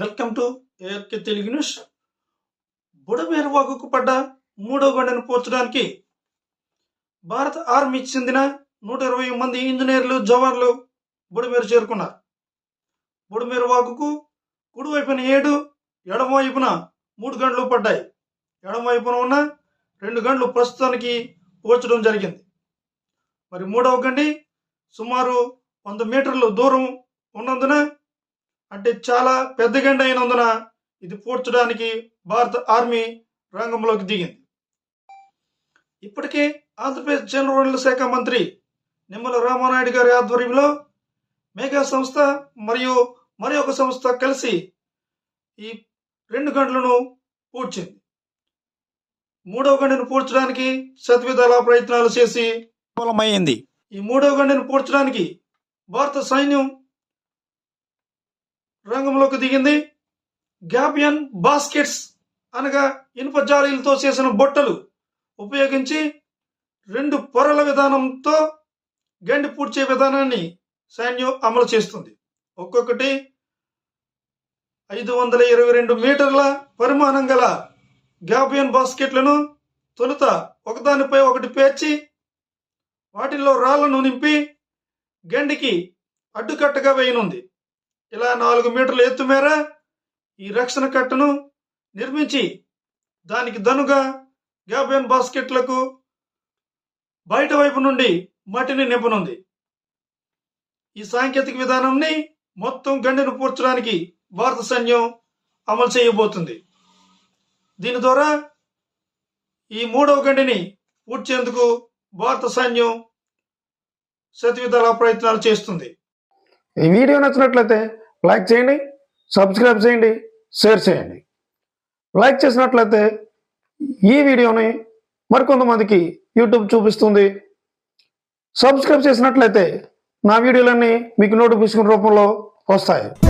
Welcome to Telugu news. Budameru వాగుకు పడ్డ మూడో గంటను పోర్చడానికి భారత ఆర్మీకి చెందిన నూట ఇరవై మంది ఇంజనీర్లు జవాన్లు బుడమేరు చేరుకున్నారు. బుడమేరు వాగుకు కుడివైపున ఏడు ఎడమవైపున మూడు గంటలు పడ్డాయి. ఎడమవైపున ఉన్న రెండు గంటలు ప్రస్తుతానికి పోర్చడం జరిగింది. మరి మూడవ గండి సుమారు వంద మీటర్లు దూరం ఉన్నందున అంటే చాలా పెద్ద గండి అయినందున ఇది పూడ్చడానికి భారత ఆర్మీ రంగంలోకి దిగింది. ఇప్పటికే ఆంధ్రప్రదేశ్ జల వనరుల శాఖ మంత్రి నిమ్మల రామానాయుడు గారి ఆధ్వర్యంలో మేఘా సంస్థ మరియు మరి ఒక సంస్థ కలిసి ఈ రెండు గంటలను పూడ్చింది. మూడవ గంటను పూడ్చడానికి శతవిధాల ప్రయత్నాలు చేసి విఫలమైంది. ఈ మూడవ గంటను పూడ్చడానికి భారత సైన్యం రంగంలోకి దిగింది. గ్యాపియన్ బాస్కెట్స్ అనగా ఇనుప జాలీలతో చేసిన బొట్టలు ఉపయోగించి రెండు పొరల విధానంతో గండి పూడ్చే విధానాన్ని సైన్యం అమలు చేస్తుంది. ఒక్కొక్కటి ఐదు వందల ఇరవై రెండు మీటర్ల పరిమాణం గల గ్యాపియన్ బాస్కెట్లను తొలుత ఒకదానిపై ఒకటి పేర్చి వాటిల్లో రాళ్ళను నింపి గండికి అడ్డుకట్టగా వేయనుంది. ఇలా నాలుగు మీటర్ల ఎత్తు మేర ఈ రక్షణ కట్టను నిర్మించి దానికి దనుగా గ్యాబియన్ బాస్కెట్లకు బయట వైపు నుండి మట్టిని నింపనుంది. ఈ సాంకేతిక విధానాన్ని మొత్తం గండిని పూడ్చడానికి భారత సైన్యం అమలు చేయబోతుంది. దీని ద్వారా ఈ మూడవ గండిని పూడ్చేందుకు భారత సైన్యం శతవిధాల ప్రయత్నాలు చేస్తుంది. ఈ వీడియో నచ్చినట్లయితే లైక్ చేయండి సబ్స్క్రైబ్ చేయండి షేర్ చేయండి. లైక్ చేసినట్లయితే ఈ వీడియోని మరికొంతమందికి యూట్యూబ్ చూపిస్తుంది. సబ్స్క్రైబ్ చేసినట్లయితే నా వీడియోలన్నీ మీకు నోటిఫికేషన్ రూపంలో వస్తాయి.